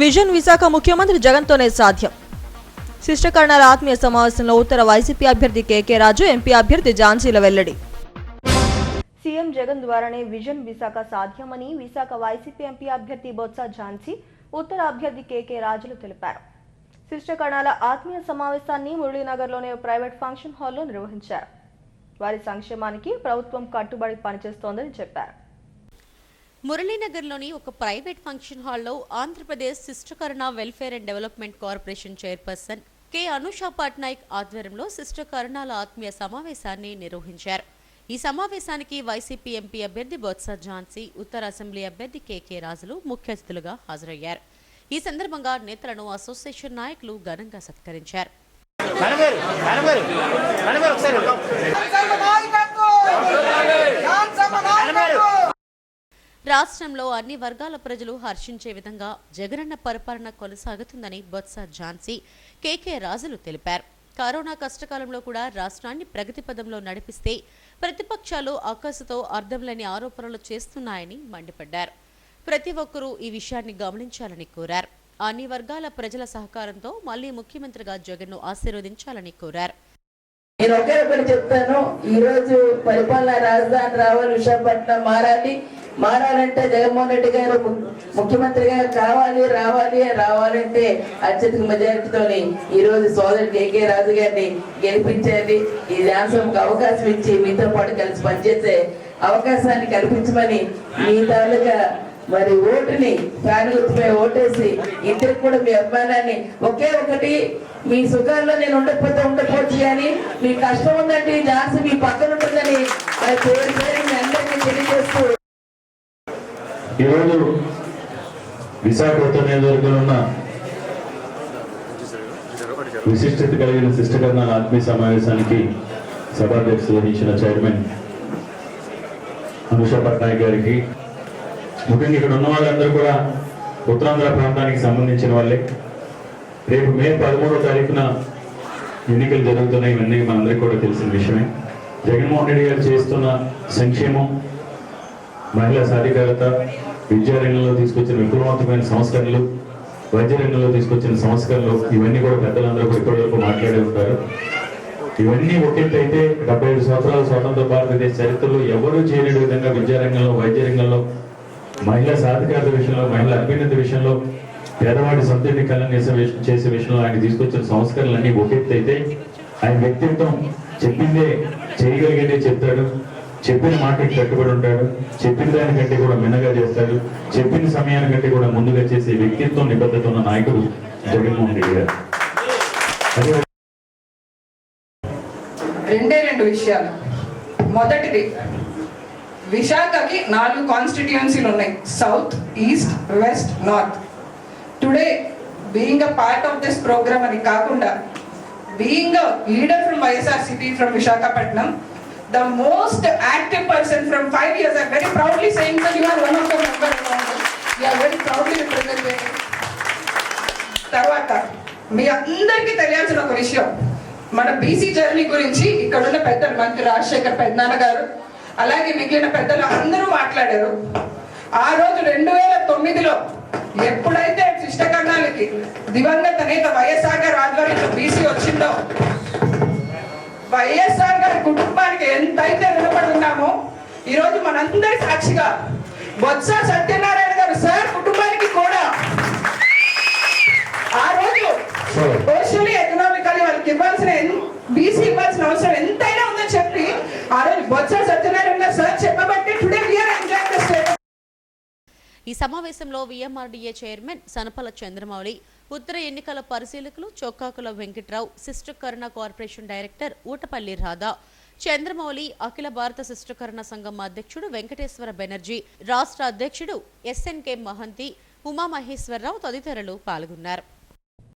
Vision Visakha ముఖ్యమంత్రి జగన్తోనే సాధ్యం. శిష్టకర్ణాల ఆత్మీయ సమావేశంలో ఉత్తర వైసీపీ అభ్యర్థి కేకే రాజు ఎంపీ అభ్యర్థి ఝాన్సీల వెల్లడి. సీఎం జగన్ ద్వారానే విజన్ విశాఖ సాధ్యమని విశాఖ వైసీపీ ఎంపీ అభ్యర్థి బొత్స ఝాన్సీ ఉత్తర అభ్యర్థి కేకే రాజులు తెలిపారు. శిష్టకణాల ఆత్మీయ సమావేశాన్ని మురళీనగర్లోని ప్రైవేట్ ఫంక్షన్ హాల్లో నిర్వహించారు. వారి సంక్షేమానికి ప్రభుత్వం కట్టుబడి పనిచేస్తోందని చెప్పారు. మురళీనగర్లోని ఒక ప్రైవేట్ ఫంక్షన్ హాల్లో Andhra Pradesh Sishtakarana welfare and development corporation chairperson K. Anusha Patnaik ఆధ్వర్యంలో శిష్టకరుణాల ఆత్మీయ సమావేశాన్ని నిర్వహించారు. ఈ సమావేశానికి వైసీపీ ఎంపీ అభ్యర్థి బొత్స ఝాన్సీ ఉత్తర అసెంబ్లీ అభ్యర్థి కెకే రాజులు ముఖ్య అతిథులుగా హాజరయ్యారు. ఈ సందర్భంగా నేతలను అసోసియేషన్ నాయకులు ఘనంగా సత్కరించారు మేడం గారు మేడం గారు మేడం గారు ఒకసారి మేడం గారు రాష్ట్రంలో అన్ని వర్గాల ప్రజలు హర్షించే విధంగా జగనన్న పరిపాలన కొనసాగుతుందని బొత్స ఝాన్సీ కేకే రాజులు తెలిపారు. కరోనా కష్టకాలంలో కూడా రాష్ట్రాన్ని ప్రగతి పదంలో నడిపిస్తే ప్రతిపక్షాలు అక్కసుతో అర్థం లేని ఆరోపణలు చేస్తున్నాయని మండిపడ్డారు. ప్రతి ఒక్కరూ ఈ విషయాన్ని గమనించాలని కోరారు. అన్ని వర్గాల ప్రజల సహకారంతో మళ్ళీ ముఖ్యమంత్రిగా జగన్ను ఆశీర్వదించాలని కోరారు. నేను ఒకే ఒకటి చెప్తాను. ఈ రోజు పరిపాలన రాజధాని రావాలి విశాఖపట్నం మారాలి. మారాలంటే జగన్మోహన్ రెడ్డి గారు ముఖ్యమంత్రిగా కావాలి రావాలి రావాలంటే అత్యధిక మెజారిటీతోని ఈ రోజు సోదరుడు కేకే రాజు గారిని గెలిపించాలి ఈ ధ్యాసంకి అవకాశం ఇచ్చి మీతో పాటు కలిసి పనిచేసే అవకాశాన్ని కల్పించమని మీ తాలూకా మరి ఓటుని ఫ్యాన్ ఓటేసి ఇద్దరికి కూడా మీ అభిమానాన్ని ఒకే ఒకటి మీ సుఖాల్లో నేను ఉండకపోతే ఉండకపోవచ్చు కానీ మీ కష్టం ఉందంటే ఈ ఝాన్సీ మీ పక్కన ఉంటుందని అది పేరు పేరు మీ అందరికీ తెలియజేస్తూ ఈరోజు విశాఖపట్నం నియోజకవర్గంలో ఉన్న విశిష్టత కలిగిన శిష్టకరణ ఆత్మీయ సమావేశానికి సభాధ్యక్షత వహించిన చైర్మన్ అనుష పట్నాయక్ గారికి ముఖ్యంగా ఇక్కడ ఉన్న వాళ్ళందరూ కూడా ఉత్తరాంధ్ర ప్రాంతానికి సంబంధించిన వాళ్ళే. రేపు మే పదమూడో తారీఖున ఎన్నికలు జరుగుతున్నాయి ఇవన్నీ మనందరికీ కూడా తెలిసిన విషయమే. జగన్మోహన్ రెడ్డి గారు చేస్తున్న సంక్షేమం మహిళా సాధికారత విద్యా రంగంలో తీసుకొచ్చిన విప్లవాత్మకమైన సంస్కరణలు వైద్య రంగంలో తీసుకొచ్చిన సంస్కరణలు ఇవన్నీ కూడా పెద్దలందరూ ఇప్పటివరకు మాట్లాడే ఉంటారు. ఇవన్నీ ఒకెత్తు అయితే డెబ్బై ఐదు సంవత్సరాల స్వతంత్ర భారతదేశ చరిత్రలో ఎవరూ చేయలేని విధంగా విద్యా రంగంలో వైద్య రంగంలో మహిళా సాధికారత విషయంలో మహిళా అభ్యున్నతి విషయంలో పేదవాడి సొంతని కళను చేసే విషయంలో ఆయన తీసుకొచ్చిన సంస్కరణలన్నీ ఒకెత్తు అయితే ఆయన వ్యక్తిత్వం చెప్పిందే చేయగలిగేదే చెప్తాడు. చెప్పిన మాటకి కట్టుబడి ఉంటాడు చెప్పిన దానికంటే కూడా మిన్నగా చేస్తాడు చెప్పిన సమయానికంటే కూడా ముందుగా చేసే వ్యక్తిత్వం నిబద్ధత ఉన్న నాయకుడు జగన్మోహన్ రెడ్డి గారు. రెండే రెండు విషయాలు. మొదటిది విశాఖకి నాలుగు కాన్స్టిట్యుయెన్సీలు ఉన్నాయి south east west north today being a part of this program అని కాకుండా being a leader from YSRCP from Visakhapatnam the most active person from five years I very proudly saying that you are one of the member you are very proudly representative తర్వాత మీ అందరికీ తెలియాల్సిన ఒక విషయం. మన BC journey గురించి ఇక్కడ ఉన్న పెద్దలు మంత్రి రాజశేఖర్ పెద్దనాన్న గారు అలాగే మిగిలిన పెద్దలు అందరూ మాట్లాడారు. ఆ రోజు రెండు వేల తొమ్మిదిలో ఎప్పుడైతే శిష్టకర్ణాలకి దివంగత నేత వైఎస్ఆర్ గారు ఆధ్వర్యంలో బీసీ వచ్చిందో వైఎస్ఆర్ గారి కుటుంబానికి ఎంతైతే రుణపడి ఉన్నామో ఈరోజు మనందరి సాక్షిగా బొత్స సత్యనారాయణ గారు సార్ కుటుంబానికి కూడా. ఆ రోజు సోషల్లీ ఎకనామికల్లీ వాళ్ళకి ఇవ్వాల్సిన బీసీ ఇవ్వాల్సిన అవసరం ఎంతైనా ఉందని చెప్పి ఆ రోజు బొత్స ఈ సమావేశంలో విఎంఆర్డీఏ చైర్మన్ సనపల చంద్రమౌళి ఉత్తర ఎన్నికల పరిశీలకులు చొక్కాకుల వెంకట్రావు శిష్టకరణ కార్పొరేషన్ డైరెక్టర్ ఊటపల్లి రాధా చంద్రమౌళి అఖిల భారత శిష్టకరణ సంఘం అధ్యక్షుడు వెంకటేశ్వర బెనర్జీ రాష్ట్ర అధ్యక్షుడు ఎస్ఎన్కే మహంతి ఉమామహేశ్వరరావు తదితరులు పాల్గొన్నారు.